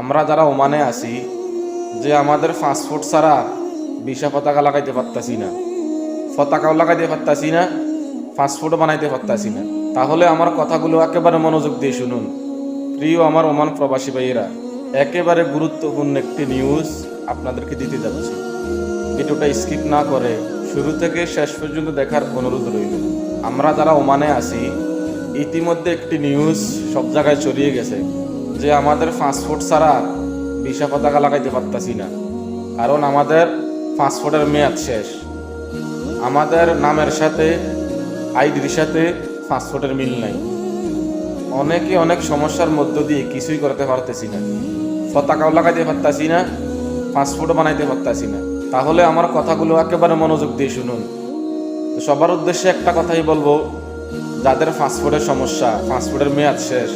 আমরা যারা ওমানে আছি, যে আমাদের পাসপোর্ট ছাড়া ভিসা পতাকা লাগাইতে পারতাছি না। পতাকাও লাগাইতে পারতাছি না, পাসপোর্টও বানাইতে পারতাছি না। তাহলে আমার কথাগুলো একেবারে মনোযোগ দিয়ে শুনুন। প্রিয় আমার ওমান প্রবাসী ভাইয়েরা, একেবারে গুরুত্বপূর্ণ একটি নিউজ আপনাদেরকে দিতে যাচ্ছি। ভিডিওটা স্কিপ না করে শুরু থেকে শেষ পর্যন্ত দেখার অনুরোধ রইল। আমরা যারা ওমানে আছি, ইতিমধ্যে একটি নিউজ সব জায়গায় ছড়িয়ে গেছে। যে আমাদের ফাস্টফুড ছাড়া ভিসা পতাকা লাগাইতে পারতাছি না। কারণ আমাদের ফাস্টফুডের মেয়াদ শেষ। আমাদের নামের সাথে আইডির সাথে ফাস্টফুডের মিল নাই। অনেকে অনেক সমস্যার মধ্য দিয়ে কিছুই করতে পারতেছি না। পতাকাও লাগাইতে পারতাছি না পাসপোর্টও বানাইতে পারতাছি না। তাহলে আমার কথাগুলো একেবারে মনোযোগ দিয়ে শুনুন। তো সবার উদ্দেশ্যে একটা কথাই বলব, যাদের ফাস্টফুডের সমস্যা ফাস্টফুডের মেয়াদ শেষ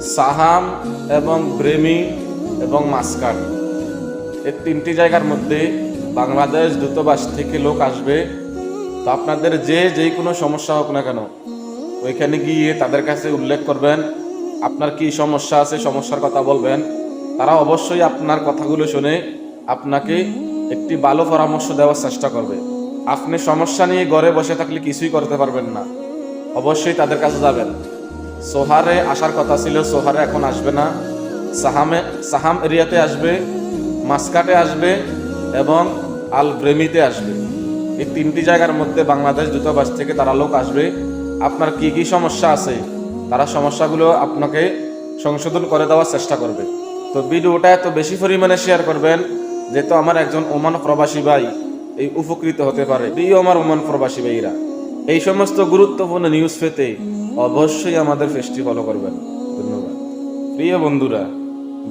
সাহাম এবং ব্রেমি এবং মাস্কাট এই তিনটি জায়গার মধ্যে বাংলাদেশ দূতাবাস থেকে লোক আসবে। তো আপনাদের যে যেই কোনো সমস্যা হোক না কেন, ওইখানে গিয়ে তাদের কাছে উল্লেখ করবেন, আপনার কি সমস্যা আছে, সমস্যার কথা বলবেন। তারা অবশ্যই আপনার কথাগুলো শুনে আপনাকে একটি ভালো পরামর্শ দেওয়ার চেষ্টা করবে। আপনি সমস্যা নিয়ে ঘরে বসে থাকলে কিছুই করতে পারবেন না। অবশ্যই তাদের কাছে যাবেন। সোহারে আসার কথা ছিল, সোহারে এখন আসবে না। সাহামে সাহাম এরিয়াতে আসবে, মাসকাটে আসবে এবং আল ব্রেমিতে আসবে। এই তিনটি জায়গার মধ্যে বাংলাদেশ দূতাবাস থেকে তারা লোক আসবে। আপনার কি কি সমস্যা আছে? তারা সমস্যাগুলো আপনাকে সংশোধন করে দেওয়ার চেষ্টা করবে। তো ভিডিওটা এত বেশি পরিমাণে শেয়ার করবেন, যেহেতু আমার একজন ওমান প্রবাসী ভাই এই উপকৃত হতে পারে। প্রিয় আমার ওমান প্রবাসী ভাইরা এই সমস্ত গুরুত্বপূর্ণ নিউজ পেতে অবশ্যই আমাদের পেজটি ফলো করবেন। ধন্যবাদ। প্রিয় বন্ধুরা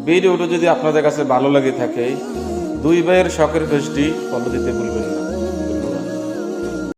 ভিডিওটা যদি আপনাদের কাছে ভালো লাগে থাকে, দুই ভাইয়ের শখের পেজটি ফলো দিতে ভুলবেন না।